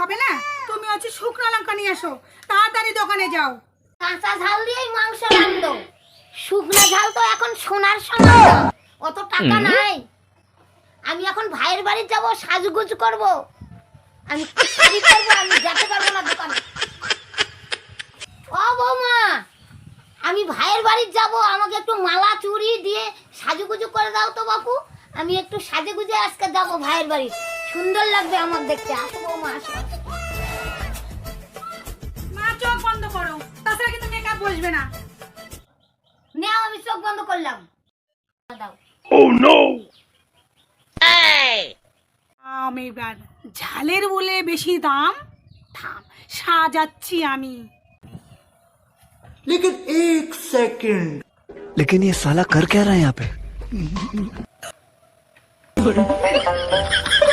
হবে না? তুমি হচ্ছে শুকনো লঙ্কা নিয়ে আসো তাড়াতাড়ি দোকানে যাও। কাঁচা ঝাল দিয়েই মাংস রাখল শুকনো ঝাল তো এখন সোনার সমান অত টাকা নাই। আমি এখন ভাইয়ের বাড়ি যাব সাজুগুজু করব। আমি কি শাড়ি করব আমি যেতে পারব না দোকানে। ও বৌমা আমি ভাইয়ের বাড়ি যাব। আমাকে একটু মালা চুড়ি দিয়ে সাজুগুজু করে দাও তো বাপু। আমি একটু সাজে গুজে আজকে যাব ভাইয়ের বাড়ি সুন্দর লাগবে আমার দেখতে আসো বৌমা আসো মা চোখ বন্ধ করো তাছাড়া কিন্তু মেকআপ বসবে না নেও আমি চোখ বন্ধ করলাম দাও আমি এবার ঝালের বলে বেশি দাম থাম সাজাচ্ছি আমি लेकिन एक सेकंड लेकिन ये साला कर क्या रहा है यहाँ पे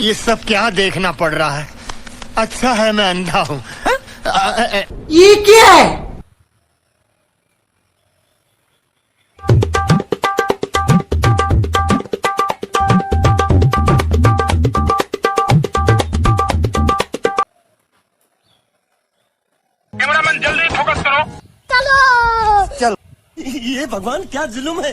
ये सब क्या देखना पड़ रहा है? अच्छा है मैं अंधा हूँ। ये क्या है? जल्दी फोकस करो। चलो। चल। ये भगवान क्या जुलुम है?